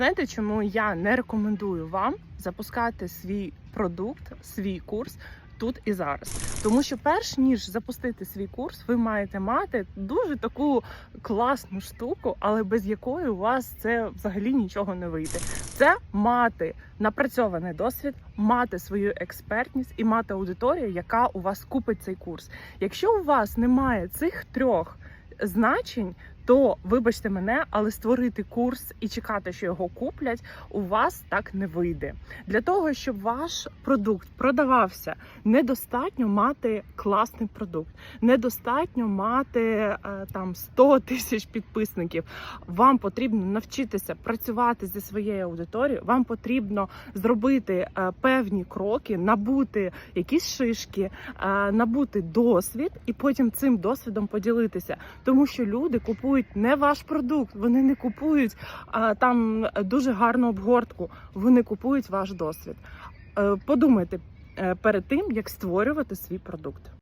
Знаєте, чому я не рекомендую вам запускати свій продукт, свій курс тут і зараз? Тому що, перш ніж запустити свій курс, ви маєте мати дуже таку класну штуку, але без якої у вас це взагалі нічого не вийде. Це мати напрацьований досвід, мати свою експертність і мати аудиторію, яка у вас купить цей курс. Якщо у вас немає цих трьох значень, то вибачте мене, але створити курс і чекати, що його куплять, у вас так не вийде. Для того щоб ваш продукт продавався, недостатньо мати класний продукт, недостатньо мати е, там 100 тисяч підписників. Вам потрібно навчитися працювати зі своєю аудиторією. Вам потрібно зробити е, певні кроки, набути якісь шишки, е, набути досвід і потім цим досвідом поділитися. Тому що люди купують не ваш продукт, вони не купують а, там дуже гарну обгортку, вони купують ваш досвід. Е, Подумайте е, перед тим, як створювати свій продукт.